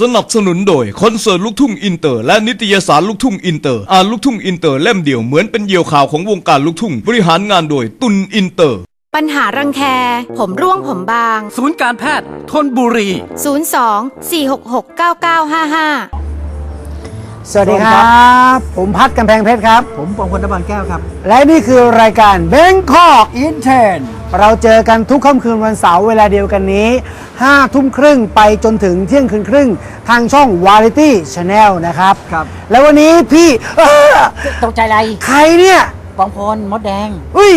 สนับสนุนโดยคอนเสิร์ตลูกทุ่งอินเตอร์ และนิตยสารลูกทุ่งอินเตอร์ อ่านลูกทุ่งอินเตอร์เล่มเดียวเหมือนเป็นเหยี่ยวข่าวของวงการลูกทุ่ง บริหารงานโดยตุนอินเตอร์ ปัญหารังแค ผมร่วงผมบาง ศูนย์การแพทย์ทนบุรี 02 466 9955 สวัสดีครับ ผมพัดกำแพงเพชรครับ ผมปองพลนบานแก้วครับ และนี่คือรายการ Bangkok อินเทนเราเจอกันทุกค่ำคืนวันเสาร์เวลาเดียวกันนี้5ทุ่มครึ่งไปจนถึงเที่ยงคืนครึ่ง ทางช่อง Variety Channel นะครับ ครับ แล้ววันนี้พี่เออตกใจอะไรใครเนี่ยปองพลมดแดงอุ้ย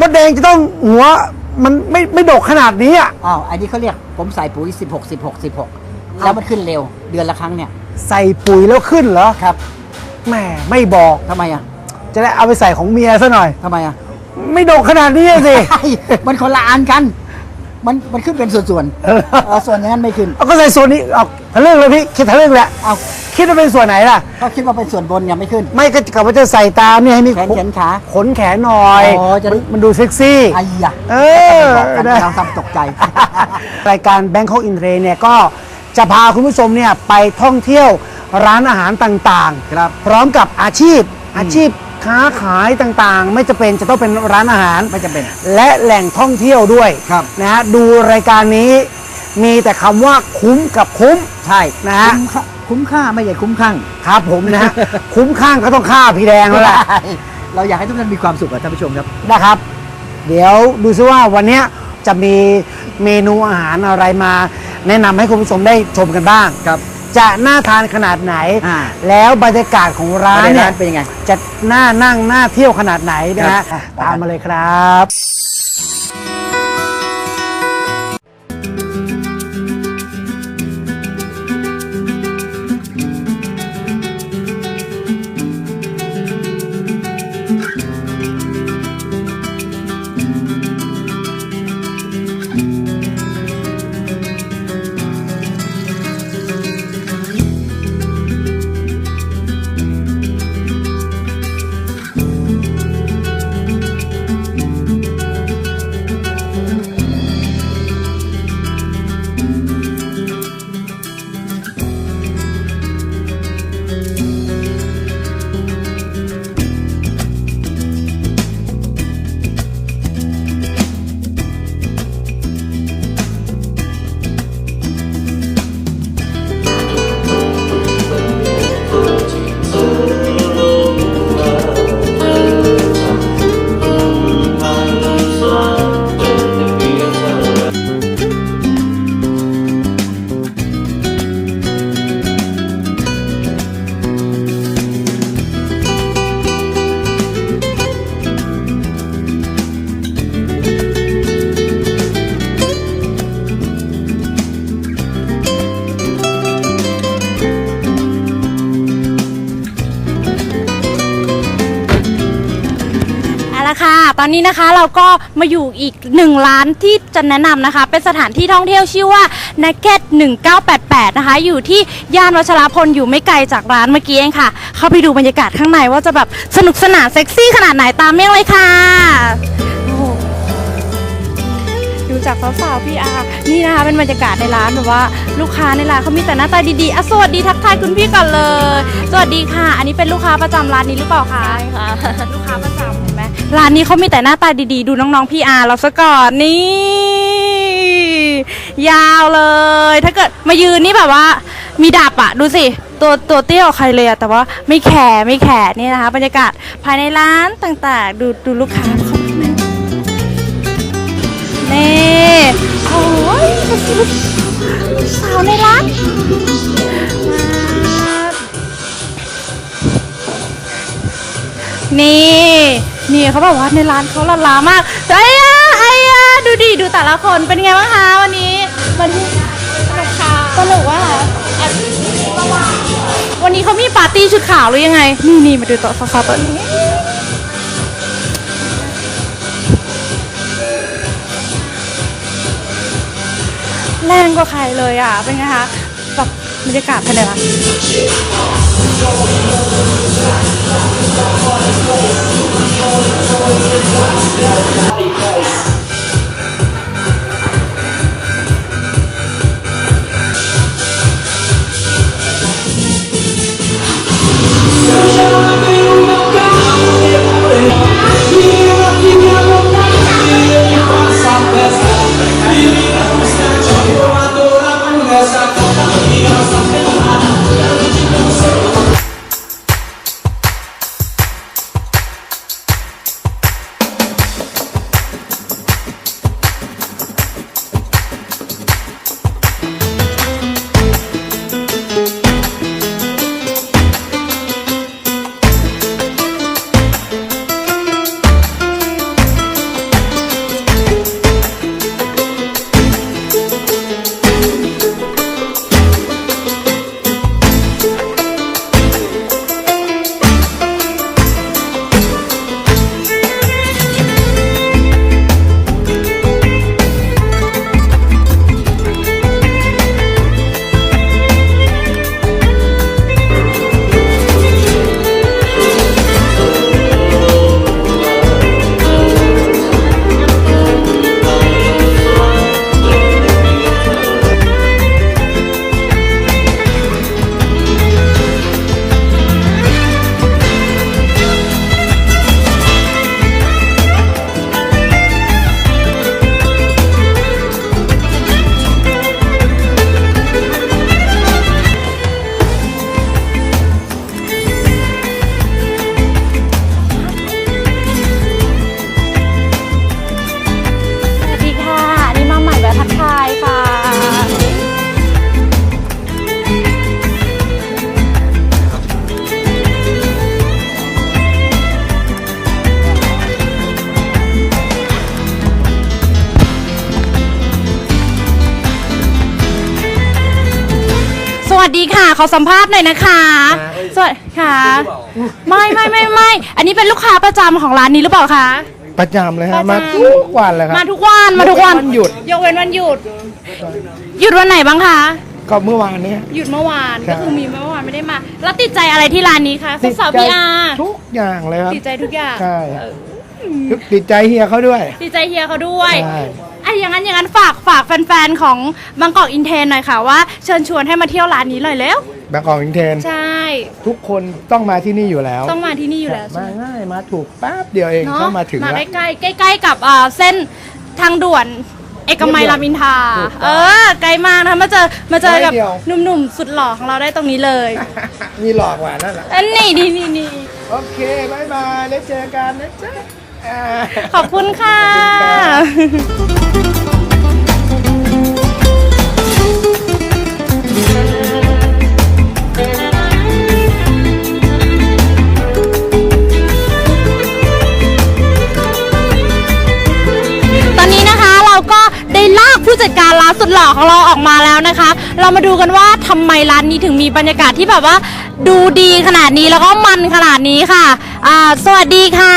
มดแดงจะต้องหัวมันไม่ไม่ดกขนาดนี้อะอ้าวอันนี้เขาเรียกผมใส่ปุ๋ย16 16 16 แล้วมันขึ้นเร็ว เดือนละครั้งเนี่ยใส่ปุ๋ยแล้วขึ้นเหรอครับแหมไม่บอกทำไมอะจะได้เอาไปใส่ของเมียซะหน่อย ทำไมอะ ไม่ดกขนาดนี้อะสิใช่มันคนละอันกัน มันมันขึ้นเป็นส่วนเออๆเออส่วนอย่างนั้นไม่ขึ้น เอาก็ใส่ส่วนนี้เอาทะลึ่งเลยพี่คิดทะลึ่งแหละเอาคิดว่าเป็นส่วนไหนล่ะก็คิดว่าเป็นส่วนบนยังไม่ขึ้น ไม่ก็กะว่าจะใส่ตามเนี่ยให้มีแขนแขนขา ขนแขนหน่อยอ๋อจะได้ มันมันดูเซ็กซี่ ไอ้ยะเออบอกกันนะเราทำตกใจ รายการ Bangkok in Train เนี่ยก็ จะพาคุณผู้ชมเนี่ยไปท่องเที่ยวร้านอาหารต่างๆ ครับ พร้อมกับอาชีพอาชีพค้าขายต่างๆ ไม่จะเป็นจะต้องเป็นร้านอาหารไม่จำเป็น และแหล่งท่องเที่ยวด้วยครับ นะฮะดูรายการนี้ มีแต่คำว่าคุ้มกับคุ้ม ใช่นะฮะ คุ้มค่าคุ้มค่าไม่ใช่คุ้มข้างครับผมนะฮะ คุ้มข้างก็ต้องฆ่าพี่แดงแล้วแหละเราอยากให้ทุกท่านมีความสุขอะท่านผู้ชมครับ นะครับ เดี๋ยวดูซิว่าวันเนี้ยจะมีเมนูอาหารอะไรมา แนะนำให้คุณผู้ชมได้ชมกันบ้าง ครับจะน่าทานขนาดไหน อ่าแล้วบรรยากาศของร้านในเนี่ร้ายนเป็นยังไง จะน่านั่งน่าเที่ยวขนาดไหนนะฮะครับ ตามมาเลยครับ อนนี้นะคะเราก็มาอยู่อีกหนึ่งร้านที่จะแนะนำนะคะ เป็นสถานที่ท่องเที่ยวชื่อว่า n a g e t 1988 นะคะ อยู่ที่ย่านวัชรพลอยู่ไม่ไกลจากร้านเมื่อกี้เองค่ะ เข้าไปดูบรรยากาศข้างในว่าจะแบบสนุกสนานเซ็กซี่ขนาดไหนตามเมี่ยงเลยค่ะโอ้โหดูจากสาวๆพี่อาร์นี่นะคะเป็นบรรยากาศในร้านแบบว่าลูกค้าในร้านเขามีแต่หน้าตาดีๆอะสวัสดีทักทายคุณพี่ก่อนเลย สวัสดีค่ะ อันนี้เป็นลูกค้าประจำร้านนี้หรือเปล่าคะใช่ค่ะ ลูกค้าประจำเห็นไหม ร้านนี้เขามีแต่หน้าตาดีๆ ดูน้องๆ พี่อาร์เราซะก่อนนี่ ยาวเลย ถ้าเกิดมายืนนี่แบบว่า มีดับอะดูสิ ตัวตัวเตี้ยกว่าใครเลยอะแต่ว่าไม่แข่ไม่แข่นี่นะคะ บรรยากาศภายในร้านต่างๆ ดูดูลูกค้าเขานี่โอ้ยสิสาวในร้านนี่ นี่เขาบอกว่าในร้านเขาละลามากไอ้ยะไอ้ยะดูดิดูแต่ละคนเป็นไงบ้างคะวันนี้วันนี้สนุกค่ะสนุกว่าวันนี้เขามีปาร์ตี้ชุดขาวหรือยังไง นี่นี่มาดูโต๊ะสาวๆโต๊ะนี้แรงกว่าใครเลยอะเป็นไงคะแบบบรรยากาศภายในร้าน วัส อสัมภาษณ์หน่อยนะคะสวัสดีค่ะไม่ไม่ไม่ไม่อันนี้เป็นลูกค้าประจำของร้านนี้หรือเปล่าคะ ประจำเลยปฮะระจำมาทุกวันเลยครับมาทุกวันมาทุกวันยกเว้นวันหยุด ยกเว้นวันหยุด หยุดวันไหนบ้างคะ ก็เมื่อวานเนี้ย หยุดเมื่อวานครัก็บคือมีเมื่อวานไม่ได้มา แล้วติดใจอะไรที่ร้านนี้คะสาวๆพีอาร์ทุกอย่างเลยครับ ติดใจทุกอย่างใช่ติดใจเฮียเขาด้วย ติดใจเฮียเขาด้วย ใช่ไอ้อย่างนั้นอย่างนั้นฝากฝากแฟนๆของบางกอกอินเทนหน่อยค่ะว่าเชิญชวนให้มาเที่ยวร้านนี้หน่อยเร็วบางกอกอินเทน ใช่ ทุกคนต้องมาที่นี่อยู่แล้ว ต้องมาที่นี่อยู่แล้วมาง่ายมาถูกแป๊บเดียวเองเนาะเข้ามาถึงมาแล้ว ใกล้ๆใกล้ๆกับอ่าเส้นทางด่วนเอกมัยรามอินทราถูกต้องเออไกลมากนะคะมาเจอมาเจอกับร้อยเดียว หนุ่มๆสุดหล่อของเราได้ตรงนี้เลยมีหลอกกว่านั่นแหละอันนี้นี่นี่นี่ โอเคบายบายแล้วเจอกันนะจ๊ะอ่า ขอบคุณค่ะ ตอนนี้นะคะเราก็ได้ลากผู้จัดการร้านสุดหล่อของเราออกมาแล้วนะคะ เรามาดูกันว่าทำไมร้านนี้ถึงมีบรรยากาศที่แบบว่า ดูดีขนาดนี้แล้วก็มันขนาดนี้ค่ะ อ่าสวัสดีค่ะ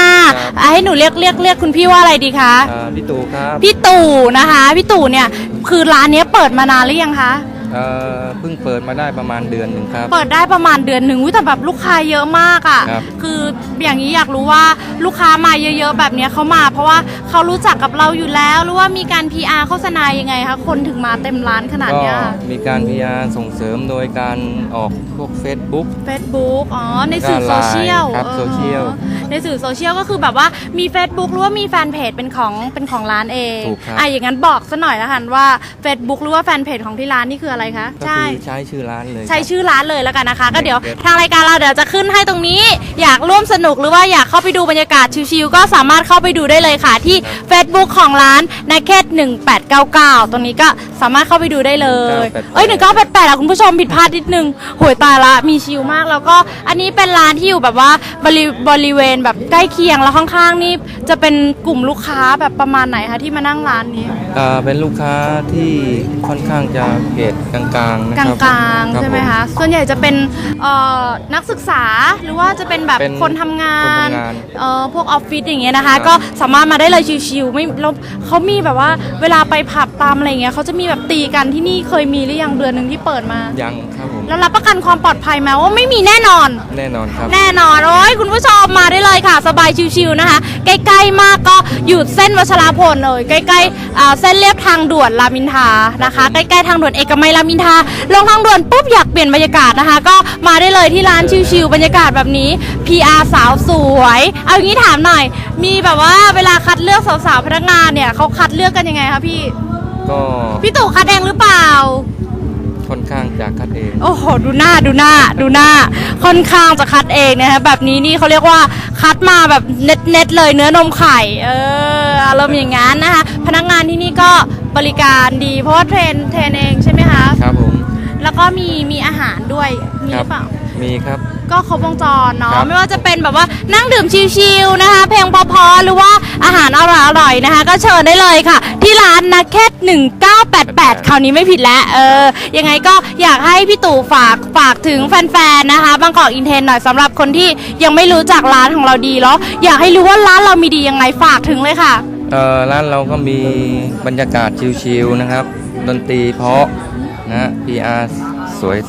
อ่าให้หนูเรียกเรียกเรียกคุณพี่ว่าอะไรดีคะอ่าพี่ตู่ครับ พี่ตู่นะคะ พี่ตู่เนี่ยคือร้านเนี้ยเปิดมานานหรือยังคะ เอ่อเพิ่งเปิดมาได้ประมาณเดือนหนึ่งครับ เปิดได้ประมาณเดือนหนึ่งอุ๊ยแต่แบบลูกค้าเยอะมากอะ่ะ ครับ คืออย่างนี้อยากรู้ว่าลูกค้ามาเยอะๆแบบเนี้ยเขามา เพราะว่าเขารู้จักกับเราอยู่แล้ว หรือว่ามีการ PR โฆษณายังไงคะคนถึงมาเต็มร้านขนาดก็เนี้ยมีการพยายามส่งเสริมโดยการออกพวก Facebook เฟซบุ๊กอ๋อ ในสื่อแล้วก็โซเชียลไลน์ครับออโซเชียล ในสื่อโซเชียลก็คือแบบว่ามี Facebook หรือว่ามีแฟนเพจเป็นของเป็นของร้านเองถูกครับ อะอย่างนั้นบอกซะหน่อยละกันว่า Facebook หรือว่าแฟนเพจของที่ร้านนี่คืออะไรคะก็ใช่คือใช้ชื่อร้านเลยใช้ครับชื่อร้านเลยแล้วกันนะคะ ก็เดี๋ยวเด็ดทางรายการเราเดี๋ยวจะขึ้นให้ตรงนี้ อยากร่วมสนุกหรือว่าอยากเข้าไปดูบรรยากาศชิวๆก็สามารถเข้าไปดูได้เลยค่ะ ที่ Facebook ของร้าน n a k e t 1899 ตรงนี้ก็สามารถเข้าไปดูได้เลยเอ้ย 1988อะคุณผู้ชมผิดพลาดนิดนึงโหยตายละมีชิลมากแล้วก็อันนี้เป็นร้านที่อยู่แบบว่าบริบริเวณแบบใกล้เคียงแล้วข้างๆนี่จะเป็นกลุ่มลูกค้าแบบประมาณไหนคะที่มานั่งร้านนี้เอ่อเป็นลูกค้าที่ค่อนข้างจะเกรดกลางๆนะกคลารับงๆ รับใช่ไหมผ คะ ส่วนใหญ่จะเป็นเอ่อนักศึกษาหรือว่าจะเป็นแบบเป็นคนทำงานคนทำงานเอ่อพวกออฟฟิศอย่างเงี้ยนะคะ ครับ ก็สามารถมาได้เลยชิวๆไม่แล้วเขามีแบบว่าเวลาไปผับตามอะไรเงี้ยเขาจะมีแบบตีกันที่นี่เคยมีหรือยังเดือนหนึ่งที่เปิดมา ยังครับผม แล้วรับประกันความปลอดภัยไหมว่าไม่มีแน่นอน แน่นอนครับ แน่นอนโอ้ยคุณผู้ชมมาได้เลยค่ะ สบายชิวๆนะคะ ใกล้ๆมากก็อยู่เส้นวัชรพลเลย ใกล้ๆอ่าเส้นเลียบทางด่วนรามอินทรานะคะ ใกล้ๆทางด่วนเอกมัยรามอินทราลงทางด่วนปุ๊บอยากเปลี่ยนบรรยากาศนะคะ ก็มาได้เลยที่ร้านชิวๆบรรยากาศแบบนี้ PR สาวสวย เอาอย่างนี้ถามหน่อย มีแบบว่าเวลาคัดเลือกสาวๆพนักงานเนี่ยเขาคัดเลือกกันยังไงคะพี่ ก็พี่ตู่คัดเองหรือเปล่า ค่อนข้างจะคัดเอง โอ้โห ดูหน้าดูหน้าดูหน้า ค่อนข้างจะคัดเองนะคะแบบนี้นี่เขาเรียกว่าคัดมาแบบเน็ตเน็ตๆเลยเนื้อนมไข่ เอออารมณ์อย่างงั้นนะคะ พนักงานที่นี่ก็บริการดี เพราะว่าเทรนเทรนเองใช่ไหมคะ ครับผม แล้วก็มีมีอาหารด้วย มีคหรัรือเปล่า มีครับ ก็ครบวงจรเนาะครับไม่ว่าจะเป็นแบบว่านั่งดื่มชิลๆนะคะ เพลงเพอๆหรือว่าอาหารอร่อยๆนะคะ ก็เชิญได้เลยค่ะ ที่ร้านนักแค่1988 คราวนี้ไม่ผิดแล้วเออยังไงก็อยากให้พี่ตู่ฝากฝากถึงแฟนๆนะคะบางกอกอินเทนหน่อยสำหรับคนที่ยังไม่รู้จักร้านของเราดีแล้วอยากให้รู้ว่าร้านเรามีดียังไงฝากถึงเลยค่ะ เอ่อร้านเราก็มีบรรยากาศชิลๆนะครับ ดนตรีเพราะนะฮะ PR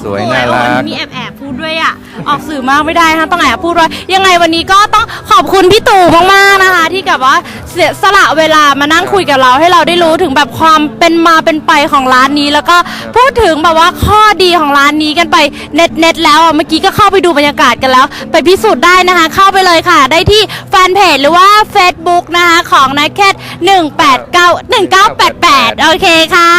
สวยๆ น่ารัโอ้กยมีแอบแอบ พูดด้วยอะ ออกสื่อมากไม่ได้นะต้องแอบพูดด้วยยังไงวันนี้ก็ต้องขอบคุณพี่ตู่มากๆนะคะ ที่กับว่าเสียสละเวลามานั่งคุยกับเราให้เราได้รู้ถึงแบบความเป็นมาเป็นไปของร้านนี้ แล้วก็พูดถึงแบบว่าข้อดีของร้านนี้กันไปเน็ตเน็ตแล้วอะเมื่อกี้ก็เข้าไปดูบรรยากาศกันแล้ว ไปพิสูจน์ได้นะคะ เข้าไปเลยค่ะ ได้ที่แฟนเพจหรือว่า Facebook นะคะของนักแคท189 1988 โอเคค่ะ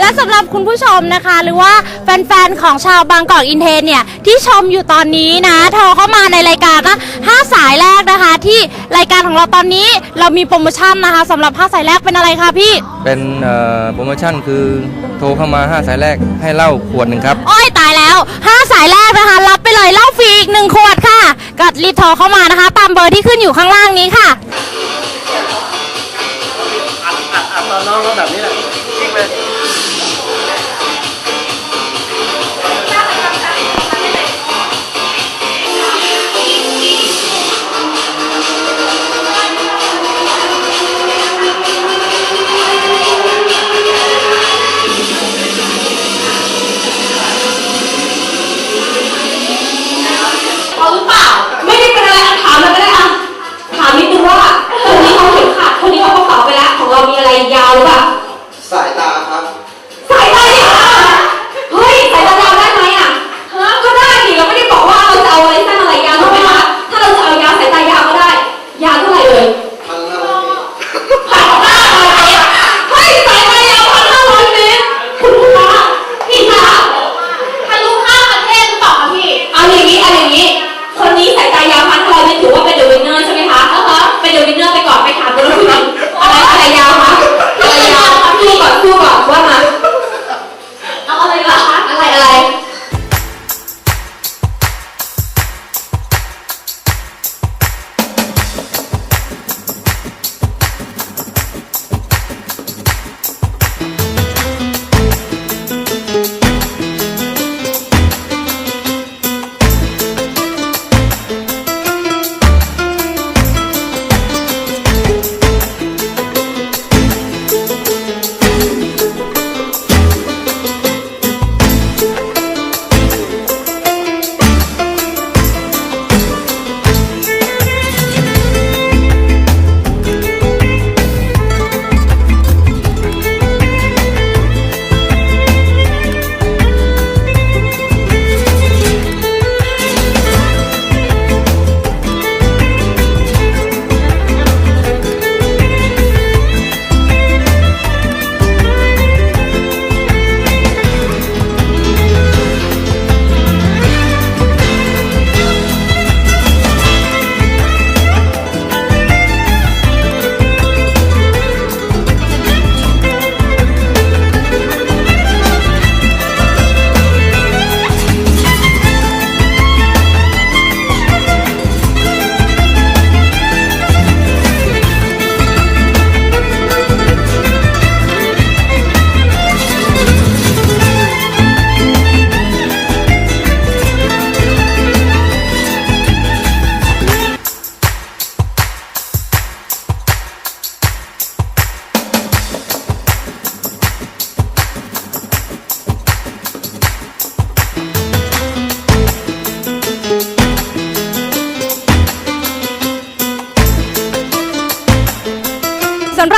และสำหรับคุณผู้ชมนะคะ หรือว่าแฟนๆ ของชาวบางกอกอินเทนเนี่ย ที่ชมอยู่ตอนนี้นะ โทรเข้ามาในรายการก็5สายแรกนะคะ ที่รายการของเราตอนนี้เรามีโปรโมชั่นนะคะสำหรับ5สายแรกเป็นอะไรคะพี่ เป็นเอ่อโปรโมชั่นคือโทรเข้ามา 5 สายแรกให้เหล้าขวดหนึ่งครับ โอ้ยตายแล้ว 5 สายแรกนะคะ รับไปเลยเหล้าฟรีอีก1ขวดค่ะก็รีบโทรเข้ามานะคะ ตามเบอร์ที่ขึ้นอยู่ข้างล่างนี้ค่ะ อนน้องเขาแบบนี้แหละจริงเลย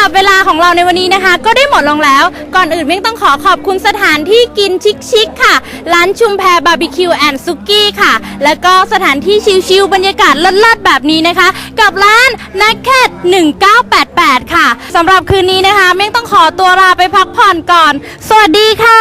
รับเวลาของเราในวันนี้นะคะ ก็ได้หมดลงแล้ว ก่อนอื่นเม่งต้องขอขอบคุณสถานที่กินชิคๆค่ะ ร้านชุมแพบาร์บีคิวแอนด์ซุกี้ค่ะ แล้วก็สถานที่ชิลๆบรรยากาศเลิศๆแบบนี้นะคะ กับร้านนักแคท1988 ค่ะสำหรับคืนนี้นะคะเม่งต้องขอตัวลาไปพักผ่อนก่อน สวัสดีค่ะ